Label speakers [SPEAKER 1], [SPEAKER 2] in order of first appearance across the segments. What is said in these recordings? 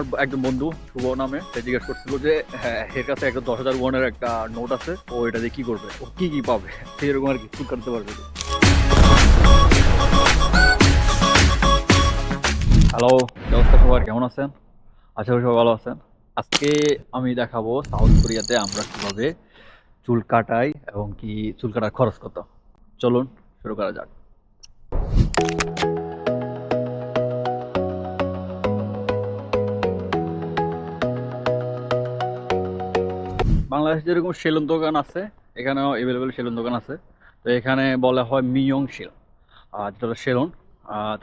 [SPEAKER 1] আমার একজন বন্ধু, শুভ নামে, সে জিজ্ঞেস করছিল যে হ্যাঁ এর কাছে একটা দশ হাজার ওয়ানের একটা নোট আছে, ও এটা দিয়ে কি করবে? ও কি কি পাবে? সে এরকম আর কি শুট করতে পারবে। হ্যালো নমস্কার সবার, কেমন আছেন? আশা করি সবাই ভালো আছেন। আজকে আমি দেখাবো সাউথ কোরিয়াতে আমরা কীভাবে চুল কাটাই এবং কি চুল কাটার খরচ কত। চলুন, শুরু করা যাক। বাংলাদেশে যেরকম সেলুন দোকান আছে, এখানেও অ্যাভেলেবেল সেলুন দোকান আছে। তো এখানে বলা হয় মিয়ং সেল আর যেটা সেলুন।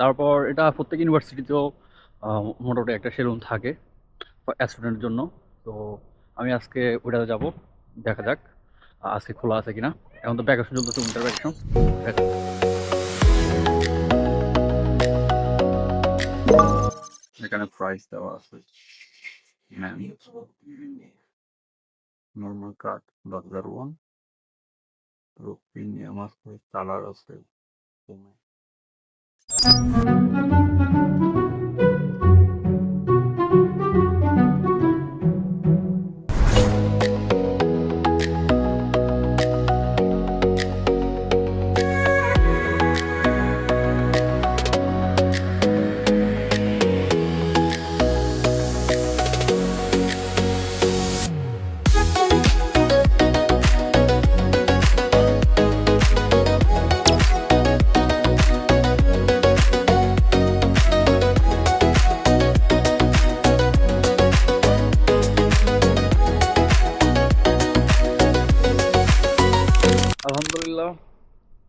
[SPEAKER 1] তারপর এটা প্রত্যেক ইউনিভার্সিটিতেও মোটামুটি একটা সেলুন থাকে স্টুডেন্টের জন্য। তো আমি আজকে ওইটাতে যাব, দেখা যাক আজকে খোলা আছে কিনা। এখন তো ভ্যাকেশন চলতেছে উইন্টার ভ্যাকেশন এখানে প্রাইস দেওয়া আছে নর্মাল কাঠ বাজার ওয়ান প্রিমিয়াম আছে কালার আছে আলহামদুলিল্লাহ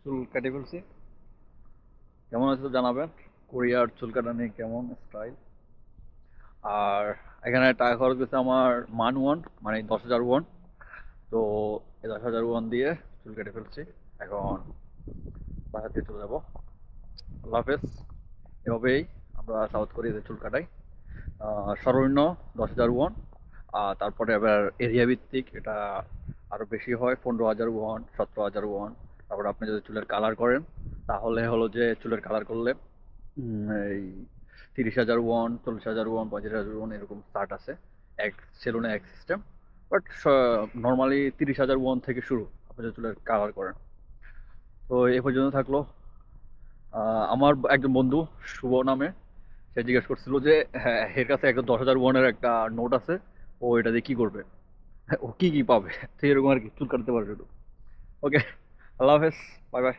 [SPEAKER 1] চুল কেটে ফেলছি। কেমন আছে তো জানাবেন? কোরিয়ার চুল কাটা নিয়ে কেমন স্টাইল আর এখানে টাকা খরচ গেছে আমার মান ওয়ান মানে দশ হাজার ওয়ান। তো এই দশ হাজার ওয়ান দিয়ে চুল কেটে ফেলছি। এখন বাসা দিয়ে চলে যাব। আল্লাহ হাফেজ। এভাবেই আমরা সাউথ কোরিয়াতে চুল কাটাই। সর্বনিম্ন দশ হাজার ওয়ান। আর তারপরে আবার এরিয়া ভিত্তিক এটা আরও বেশি হয়, পনেরো হাজার ওয়ান, সতেরো হাজার ওয়ান। তারপর আপনি যদি চুলের কালার করেন, তাহলে হলো যে চুলের কালার করলে এই তিরিশ হাজার ওয়ান চল্লিশ হাজার ওয়ান পঁয়ত্রিশ হাজার ওয়ান এরকম স্টার্ট আছে, এক সেলুনে এক সিস্টেম বাট নর্মালি তিরিশ হাজার ওয়ান থেকে শুরু, আপনি যদি চুলের কালার করেন। তো এ পর্যন্ত থাকল। আমার একজন বন্ধু, শুভ নামে, সে জিজ্ঞেস করছিল যে হ্যাঁ এর কাছে একটা দশ হাজার ওয়ানের একটা নোট আছে, ও এটা দিয়ে কি করবে? ও কি কি পাবে? তো এরকম আর কি চুল কাটতে পারবে ওকে আল্লাহ হাফেজ বাই বাই